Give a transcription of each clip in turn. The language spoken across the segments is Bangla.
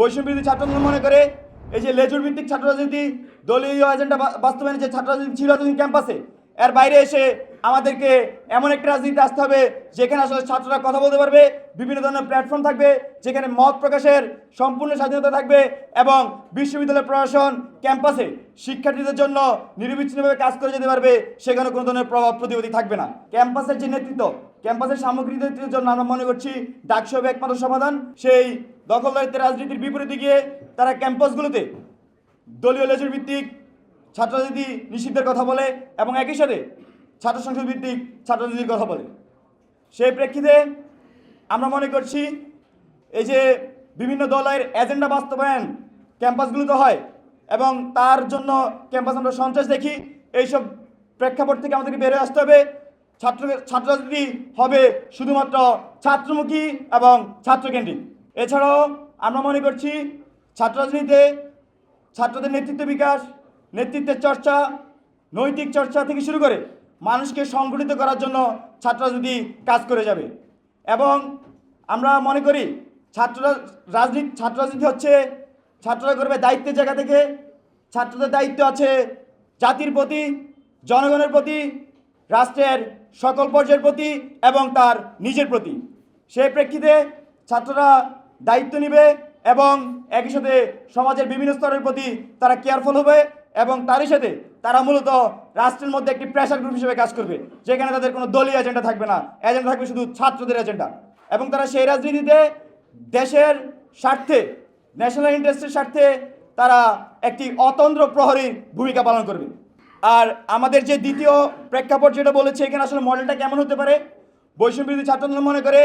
বৈষম্যবিরোধী ছাত্র মনে করে এই যে লেজুর ভিত্তিক ছাত্র রাজনীতি দলীয় এজেন্ডা বাস্তবায়নে যে ছাত্র রাজনীতি ছিল এতদিন ক্যাম্পাসে এর বাইরে এসে আমাদেরকে এমন একটা রাজনীতি আসতে হবে যেখানে আসলে ছাত্ররা কথা বলতে পারবে, বিভিন্ন ধরনের প্ল্যাটফর্ম থাকবে, যেখানে মত প্রকাশের সম্পূর্ণ স্বাধীনতা থাকবে এবং বিশ্ববিদ্যালয় প্রশাসন ক্যাম্পাসে শিক্ষার্থীদের জন্য নিরবিচ্ছিন্নভাবে কাজ করে যেতে পারবে, সেখানে কোনো ধরনের প্রভাব প্রতিবাদী থাকবে না। ক্যাম্পাসের যে নেতৃত্ব ক্যাম্পাসের সামগ্রিক নেতৃত্বের জন্য আমরা মনে করছি ডাকসু হবে একমাত্র সমাধান, সেই দখলদারিত্বের রাজনীতির বিপরীতে গিয়ে তারা ক্যাম্পাসগুলোতে দলীয় লেজুর ভিত্তিক ছাত্ররাজনীতি নিষিদ্ধের কথা বলে এবং একই সাথে ছাত্র সংসদ ভিত্তিক ছাত্ররাজনীতির কথা বলে। সেই প্রেক্ষিতে আমরা মনে করছি এই যে বিভিন্ন দলের এজেন্ডা বাস্তবায়ন ক্যাম্পাসগুলোতে হয় এবং তার জন্য ক্যাম্পাস আমরা সন্ত্রাস দেখি, এইসব প্রেক্ষাপট থেকে আমাদেরকে বেরোয় আসতে হবে। ছাত্র ছাত্ররাজনীতি হবে শুধুমাত্র ছাত্রমুখী এবং ছাত্রকেন্দ্রিক। এছাড়াও আমরা মনে করছি ছাত্ররাজনীতিতে ছাত্রদের নেতৃত্ব বিকাশ, নেতৃত্বের চর্চা, নৈতিক চর্চা থেকে শুরু করে মানুষকে সংগঠিত করার জন্য ছাত্ররা যদি কাজ করে যাবে। এবং আমরা মনে করি ছাত্ররা রাজনীতি ছাত্র রাজনীতি হচ্ছে ছাত্ররা করবে দায়িত্বের জায়গা থেকে। ছাত্রদের দায়িত্ব আছে জাতির প্রতি, জনগণের প্রতি, রাষ্ট্রের সকল পর্যায়ের প্রতি এবং তার নিজের প্রতি। সেই প্রেক্ষিতে ছাত্ররা দায়িত্ব নেবে এবং একই সাথে সমাজের বিভিন্ন স্তরের প্রতি তারা কেয়ারফুল হবে এবং তারই সাথে তারা মূলত রাষ্ট্রের মধ্যে একটি প্রেশার গ্রুপ হিসেবে কাজ করবে, যেখানে তাদের কোনো দলীয় এজেন্ডা থাকবে না। এজেন্ডা থাকবে শুধু ছাত্রদের এজেন্ডা এবং তারা সেই রাজনীতিতে দেশের স্বার্থে ন্যাশনাল ইন্টারেস্টের স্বার্থে তারা একটি অতন্ত্র প্রহরীর ভূমিকা পালন করবে। আর আমাদের যে দ্বিতীয় প্রেক্ষাপট যেটা বলেছে, এখানে আসলে মডেলটা কেমন হতে পারে? বৈষম্যবিরোধী ছাত্র মনে করে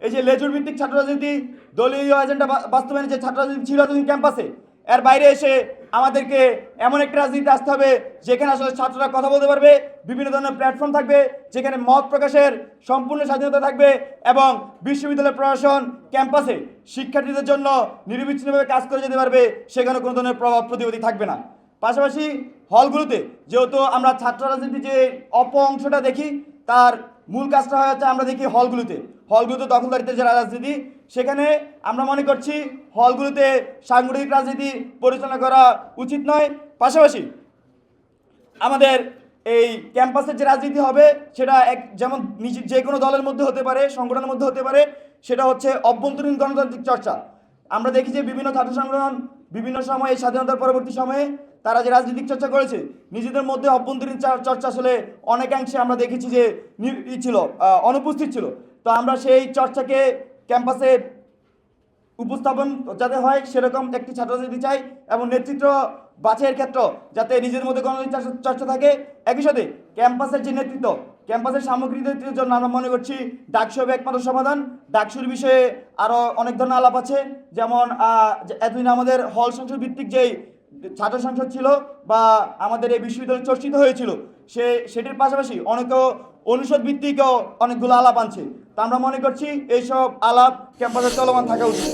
এই যে লেজুর ভিত্তিক ছাত্র রাজনীতি দলীয় এজেন্ডা বা- বাস্তবায়নে যে ছাত্র রাজনীতি ছিল এতদিন ক্যাম্পাসে এর বাইরে এসে আমাদেরকে এমন একটা রাজনীতি আসতে হবে যেখানে আসলে ছাত্ররা কথা বলতে পারবে, বিভিন্ন ধরনের প্ল্যাটফর্ম থাকবে, যেখানে মত প্রকাশের সম্পূর্ণ স্বাধীনতা থাকবে এবং বিশ্ববিদ্যালয় প্রশাসন ক্যাম্পাসে শিক্ষার্থীদের জন্য নিরবিচ্ছিন্নভাবে কাজ করে যেতে পারবে, সেখানে কোনো ধরনের প্রভাব প্রতিবাদী থাকবে না। পাশাপাশি হলগুলোতে যেহেতু আমরা ছাত্র রাজনীতি যে অপ অংশটা দেখি, তার মূল কাজটা হয়ে যাচ্ছে আমরা দেখি হলগুলোতে। হলগুলোতে দখলদারিত্বের যে রাজনীতি, সেখানে আমরা মনে করছি হলগুলোতে সাংগঠনিক রাজনীতি পরিচালনা করা উচিত নয়। পাশাপাশি আমাদের এই ক্যাম্পাসের যে রাজনীতি হবে, সেটা এক যেমন নিজে যে কোনো দলের মধ্যে হতে পারে, সংগঠনের মধ্যে হতে পারে, সেটা হচ্ছে অভ্যন্তরীণ গণতান্ত্রিক চর্চা। আমরা দেখি যে বিভিন্ন ছাত্র সংগঠন বিভিন্ন সময়ে, স্বাধীনতার পরবর্তী সময়ে তারা যে রাজনৈতিক চর্চা করেছে, নিজেদের মধ্যে অভ্যন্তরীণ চর্চা আসলে অনেকাংশে আমরা দেখেছি যে ছিল অনুপস্থিত ছিল। তো আমরা সেই চর্চাকে ক্যাম্পাসে উপস্থাপন যাতে হয়, সেরকম একটি ছাত্রছাত্রী চাই এবং নেতৃত্ব বাছাইয়ের ক্ষেত্র যাতে নিজের মধ্যে চর্চা- চর্চা থাকে। একই সাথে ক্যাম্পাসের যে নেতৃত্ব ক্যাম্পাসের নেতৃত্বের জন্য আমরা মনে করছি ডাকসু হবে একমাত্র সমাধান। ডাকসুর বিষয়ে আরও অনেক ধরনের আলাপ আছে। যেমন এতদিন আমাদের হল সংসদ ভিত্তিক যেই ছাত্র সংসদ ছিল বা আমাদের এই বিশ্ববিদ্যালয় চর্চিত হয়েছিল, সে, সেটির পাশাপাশি অনেকেও অনুষদ ভিত্তিকও অনেকগুলো আলাপ আনছে। তা আমরা মনে করছি এইসব আলাপ ক্যাম্পাসে চলমান থাকা উচিত।